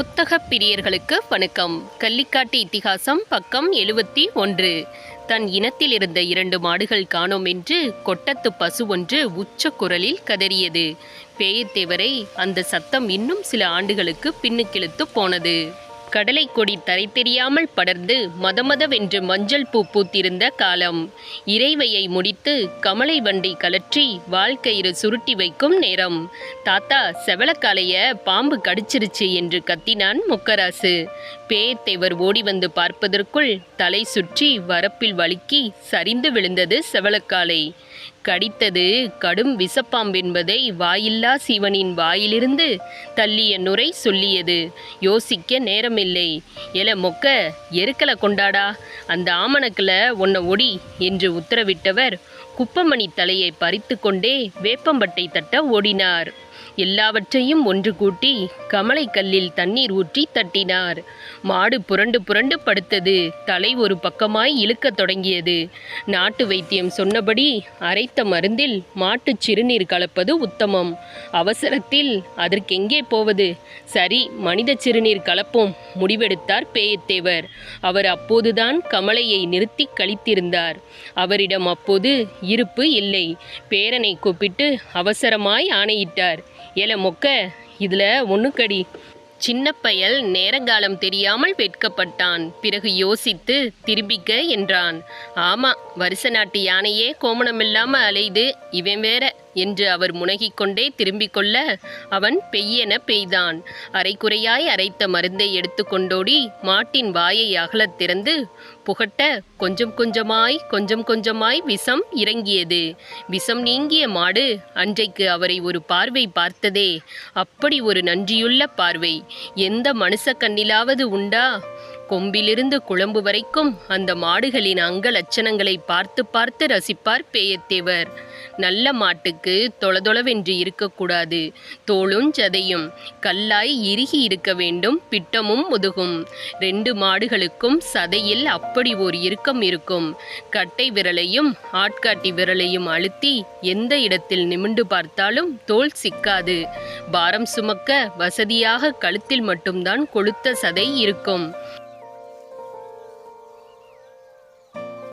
புத்தகப் பிரியர்களுக்கு வணக்கம். கள்ளிக்காட்டு இத்திகாசம் பக்கம் எழுபத்தி ஒன்று. தன் இனத்தில் இருந்த இரண்டு மாடுகள் காணோம் என்று கொட்டத்து பசு ஒன்று உச்ச குரலில் கதறியது. பேயத்தேவரை அந்த சத்தம் இன்னும் சில ஆண்டுகளுக்கு பின்னுக்கிழுத்து போனது. கடலை கொடி தரை தெரியாமல் படர்ந்து மதமதவென்று மஞ்சள் பூ பூத்திருந்த காலம். இறைவையை முடித்து கமலை வண்டி கலற்றி வாழ்க்கயிறு சுருட்டி வைக்கும் நேரம். தாத்தா செவலக்காலைய பாம்பு கடிச்சிருச்சு என்று கத்தினான் முக்கராசு. பேயத்தேவர் ஓடி வந்து பார்ப்பதற்குள் தலை சுற்றி வரப்பில் வழுக்கி சரிந்து விழுந்தது செவலக்காலை கடித்தது கடும் விஷப்பாம்பென்பதை வாயில்லா சிவனின் வாயிலிருந்து தள்ளிய நுரை சொல்லியது. யோசிக்க நேரம் இல்லை. எல மொக்க எருக்கலை கொண்டாடா. அந்த ஆமணக்கில் உன்னை ஒடி என்று உத்தரவிட்டவர் குப்பமணி தலையை பறித்து கொண்டே வேப்பம்பட்டை தட்ட ஓடினார். எல்லாவற்றையும் ஒன்று கூட்டி கமலை கல்லில் தண்ணீர் ஊற்றி தட்டினார். மாடு புரண்டு புரண்டு படுத்தது. தலை ஒரு பக்கமாய் இழுக்கத் தொடங்கியது. நாட்டு வைத்தியம் சொன்னபடி அரைத்த மருந்தில் மாட்டுச் சிறுநீர் கலப்பது உத்தமம். அவசரத்தில் அதற்கெங்கே போவது? சரி மனித சிறுநீர் கலப்போம். முடிவெடுத்தார் பேயத்தேவர். அவர் அப்போதுதான் கமலையை நிறுத்தி கழித்திருந்தார். அவரிடம் அப்போது இருப்பு இல்லை. பேரனை கூப்பிட்டு அவசரமாய் ஆணையிட்டார். ஏல மொக்க இதுல ஒண்ணுக்கடி. சின்ன பயல் நேரங்காலம் தெரியாமல் வெட்கப்பட்டான். பிறகு யோசித்து திரும்பிக்க என்றான். ஆமா வருஷ நாட்டு யானையே கோமணமில்லாம அலைது இவன் வேற என்று அவர் முனகிக் கொண்டே திரும்பிக் கொள்ள அவன் பெய்யென பெய்தான். அரைக்குறையாய் அரைத்த மருந்தை எடுத்து கொண்டோடி மாட்டின் வாயை அகலத் திறந்து புகட்ட கொஞ்சம் கொஞ்சமாய் கொஞ்சம் கொஞ்சமாய் விஷம் இறங்கியது. விஷம் நீங்கிய மாடு அன்றைக்கு அவரை ஒரு பார்வை பார்த்ததே. அப்படி ஒரு நன்றியுள்ள பார்வை. எந்த மனுஷ கண்ணிலாவது உண்டா? கொம்பிலிருந்து குழம்பு வரைக்கும் அந்த மாடுகளின் அங்க லட்சணங்களை பார்த்து பார்த்து ரசிப்பார் பேயத்தேவர். நல்ல மாட்டுக்கு தொளதொளவென்று இருக்கக்கூடாது. தோளும் சதையும். கல்லாய் இறுகி இருக்க வேண்டும். பிட்டமும் முதுகும். ரெண்டு மாடுகளுக்கும் சதையில் அப்படி ஓர் இறுக்கம் இருக்கும். கட்டை விரலையும் ஆட்காட்டி விரலையும் அழுத்தி எந்த இடத்தில் நிமிண்டு பார்த்தாலும் தோல் சிக்காது. பாரம் சுமக்க வசதியாக கழுத்தில் மட்டும்தான் கொளுத்த சதை இருக்கும்.